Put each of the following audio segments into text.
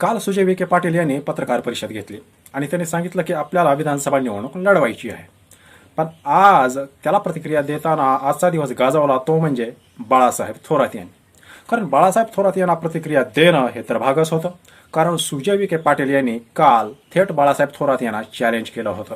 काल सुजय विखे पाटील यांनी पत्रकार परिषद घेतली आणि त्यांनी सांगितलं की आपल्याला विधानसभा निवडणूक लढवायची आहे. पण आज त्याला प्रतिक्रिया देताना आजचा दिवस गाजवला तो म्हणजे बाळासाहेब थोरात यांनी. कारण बाळासाहेब थोरात यांना प्रतिक्रिया देणं हे तर भागच होतं. कारण सुजय विखे पाटील यांनी काल थेट बाळासाहेब थोरात यांना चॅलेंज केलं होतं.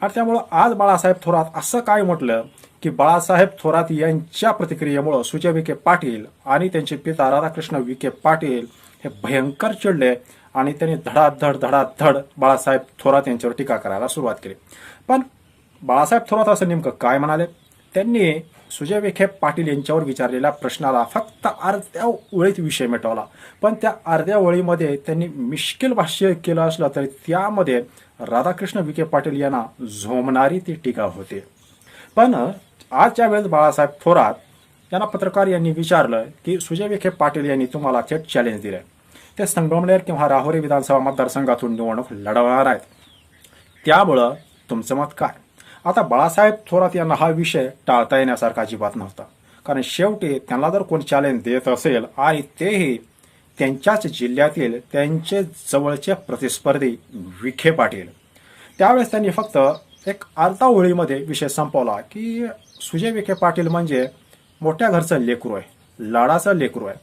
आणि त्यामुळं आज बाळासाहेब थोरात असं काय म्हटलं की बाळासाहेब थोरात यांच्या प्रतिक्रियेमुळं सुजय विखे पाटील आणि त्यांचे पिता राधाकृष्ण विखे पाटील हे भयंकर चिडले आणि त्यांनी धडाधड धडाधड बाळासाहेब थोरात यांच्यावर टीका करायला सुरुवात केली. पण बाळासाहेब थोरात असं नेमकं काय म्हणाले? त्यांनी सुजय विखे पाटील यांच्यावर विचारलेल्या प्रश्नाला फक्त अर्ध्या ओळीत विषय मिटवला. पण त्या अर्ध्या ओळीमध्ये त्यांनी मिश्किल भाष्य केलं असलं तरी त्यामध्ये राधाकृष्ण विखे पाटील यांना झोमणारी ती टीका होते. पण आजच्या वेळेस बाळासाहेब थोरात यांना पत्रकार यांनी विचारलं की सुजय विखे पाटील यांनी तुम्हाला थेट चॅलेंज दिलं ते संगमनेर किंवा राहुरी विधानसभा मतदारसंघातून निवडणूक लढवणार आहेत. त्यामुळं तुमचं मत काय? आता बाळासाहेब थोरात यांना हा विषय टाळता येण्यासारखा अजिबात नव्हता. कारण शेवटी त्यांना जर कोणी चॅलेंज देत असेल आणि तेही त्यांच्याच जिल्ह्यातील त्यांचे जवळचे प्रतिस्पर्धी विखे पाटील. त्यावेळेस त्यांनी फक्त एक अर्धा ओळीमध्ये विषय संपवला की सुजय विखे पाटील म्हणजे मोठ्या घरचं लेकरू आहे लाडाचं लेकरू आहे.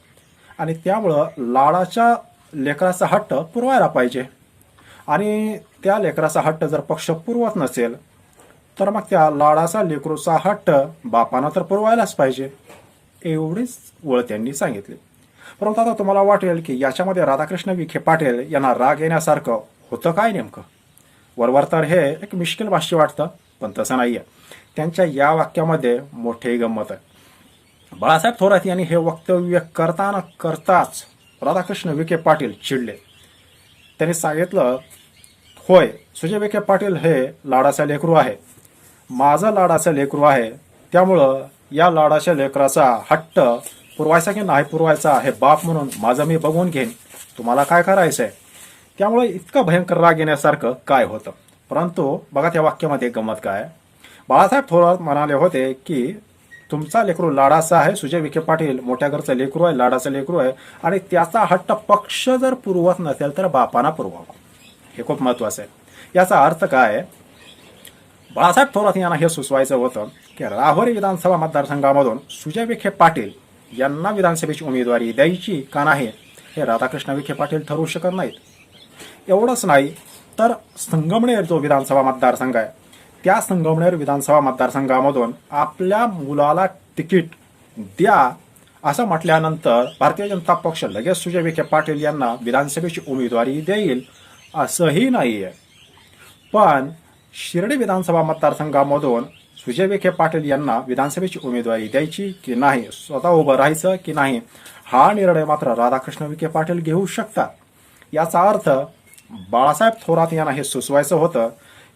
आणि त्यामुळं लाडाच्या लेकराचा हट्ट पुरवायला पाहिजे. आणि त्या लेकराचा हट्ट जर पक्ष पुरवत नसेल तर मग त्या लाडाचा लेकरूचा हट्ट बापानं तर पुरवायलाच पाहिजे एवढीच ओळ त्यांनी सांगितली. परंतु आता तुम्हाला वाटेल की याच्यामध्ये राधाकृष्ण विखे पाटील यांना राग येण्यासारखं होतं काय नेमकं? वरवर तर हे एक मिश्किल भाष्य वाटतं पण तसं नाही आहे त्यांच्या या वाक्यामध्ये मोठे गंमत आहे. बाळासाहेब थोरात यांनी हे वक्तव्य करताना करताच राधाकृष्ण विखे पाटील चिडले. त्यांनी सांगितलं होय सुजय विखे पाटील हे लाडाचं लेकरू आहे. माझं लाडाचं लेकरू आहे. त्यामुळं या लाडाच्या लेकराचा हट्ट पुरवायचा की नाही पुरवायचा हे बाप म्हणून माझं मी बघून घेईन. तुम्हाला काय करायचं आहे त्यामुळे इतकं भयंकर राग येण्यासारखं काय होतं? परंतु बघा त्या वाक्यामध्ये गंमत काय बाळासाहेब थोरात म्हणाले होते की तुमचा लेकरू लाडाचा आहे सुजय विखे पाटील मोठ्या घरचं लेकरू आहे लाडाचं लेकरू आहे आणि त्याचा हट्ट पक्ष जर पुरवत नसेल तर बापाना पुरवावा. हे खूप महत्वाचं आहे. याचा अर्थ काय? आहे बाळासाहेब थोरात यांना हे सुचवायचं होतं की राहुरी विधानसभा मतदारसंघामधून सुजय विखे पाटील यांना विधानसभेची उमेदवारी द्यायची का नाही हे राधाकृष्ण विखे पाटील ठरवू शकत नाहीत. एवढंच नाही तर संगमनेर जो विधानसभा मतदारसंघ आहे त्या संगमनेर विधानसभा मतदारसंघामधून आपल्या मुलाला तिकीट द्या असं म्हटल्यानंतर भारतीय जनता पक्ष लगेच सुजय विखे पाटील यांना विधानसभेची उमेदवारी देईल असंही नाही आहे पण शिर्डी विधानसभा मतदारसंघामधून सुजय विखे पाटील यांना विधानसभेची उमेदवारी द्यायची की नाही स्वतः उभं राहायचं की नाही हा निर्णय मात्र राधाकृष्ण विखे पाटील घेऊ शकतात. याचा अर्थ बाळासाहेब थोरात यांना हे सुचवायचं होतं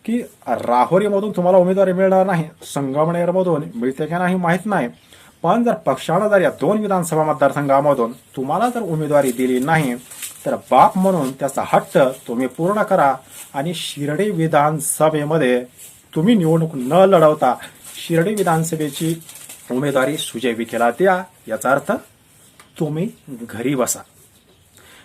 की राहुरीमधून तुम्हाला उमेदवारी मिळणार नाही संगमनेरमधून मिळते की नाही माहीत नाही. पण जर पक्षानं जर या दोन विधानसभा मतदारसंघामधून तुम्हाला जर उमेदवारी दिली नाही तर बाप म्हणून त्याचा हट्ट तुम्ही पूर्ण करा आणि शिर्डी विधानसभेमध्ये तुम्ही निवडणूक न लढवता शिर्डी विधानसभेची उमेदवारी सुजय विखेला द्या याचा अर्थ तुम्ही घरी बसा.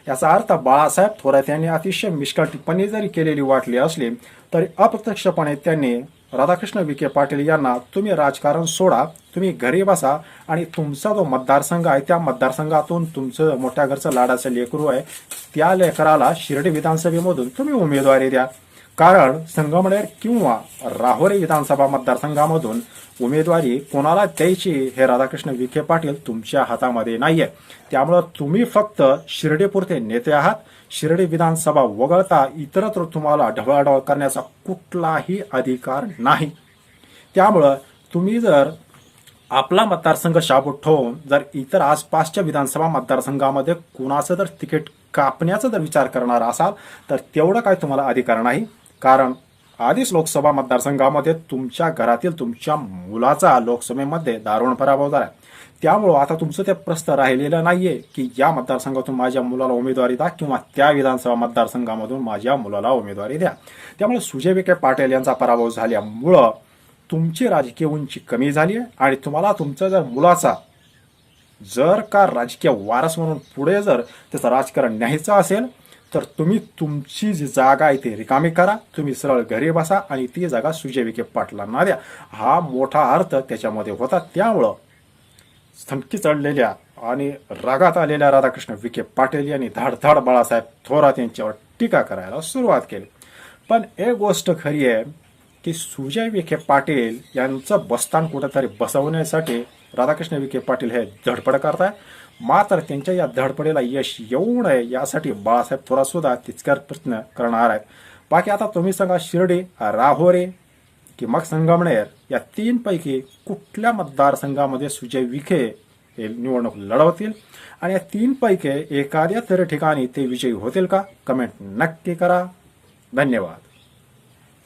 याचा अर्थ बाळासाहेब थोरात यांनी अतिशय मिष्कळ टिप्पणी जरी केलेली वाटली असली तरी अप्रत्यक्षपणे त्यांनी राधाकृष्ण विखे पाटील यांना तुम्ही राजकारण सोडा तुम्ही घरी बसा आणि तुमचा जो मतदारसंघ आहे त्या मतदारसंघातून तुमचं मोठ्या घरचं लाडाचं लेकरू आहे त्या लेकराला शिर्डी विधानसभेमधून तुम्ही उमेदवारी द्या. कारण संगमनेर किंवा राहुरी विधानसभा मतदारसंघामधून उमेदवारी कोणाला द्यायची हे राधाकृष्ण विखे पाटील तुमच्या हातामध्ये नाहीये. त्यामुळं तुम्ही फक्त शिर्डीपुरते नेते आहात. शिर्डी विधानसभा वगळता इतरत्र तुम्हाला ढवळाढवळ करण्याचा कुठलाही अधिकार नाही. त्यामुळं तुम्ही जर आपला मतदारसंघ शाबूत ठेवून जर इतर आसपासच्या विधानसभा मतदारसंघामध्ये कुणाचं जर तिकीट कापण्याचा जर विचार करणार असाल तर तेवढं काय तुम्हाला अधिकार नाही. कारण आधीच लोकसभा मतदारसंघामध्ये तुमच्या घरातील तुमच्या मुलाचा लोकसभेमध्ये दारुण पराभव झाला. त्यामुळं आता तुमचं ते प्रस्त राहिलेलं नाहीये की या मतदारसंघातून माझ्या मुलाला उमेदवारी द्या किंवा त्या विधानसभा मतदारसंघामधून माझ्या मुलाला उमेदवारी द्या. त्यामुळे सुजय विखे पाटील यांचा पराभव झाल्यामुळं तुमची राजकीय उंची कमी झाली आहे आणि तुम्हाला तुमचा जर मुलाचा जर का राजकीय वारस म्हणून पुढे जर त्याचं राजकारण न्यायचं असेल तर तुम्ही तुमची जी जागा आहे ती रिकामी करा. तुम्ही सरळ घरी बसा आणि ती जागा सुजय विखे पाटलांना द्या. हा मोठा अर्थ त्याच्यामध्ये होता. त्यामुळं थमकी चढलेल्या आणि रागात आलेल्या राधाकृष्ण विखे पाटील यांनी धाडधाड बाळासाहेब थोरात यांच्यावर टीका करायला सुरुवात केली. पण एक गोष्ट खरी आहे की सुजय विखे पाटील यांचं बस्तान कुठेतरी बसवण्यासाठी राधाकृष्ण विखे पाटील हे धडपड करताय. मात्र त्यांच्या या धडपडीला यश येऊ नये यासाठी बाळासाहेब थोरात सुद्धा तितक्याच प्रयत्न करणार आहेत. बाकी आता तुम्ही सांगा शिर्डी राहोरे की मग संगमनेर या तीनपैकी कुठल्या मतदारसंघामध्ये सुजय विखे हे निवडणूक लढवतील? आणि या तीनपैकी एखाद्या तरी ठिकाणी ते विजयी होतील का? कमेंट नक्की करा. धन्यवाद.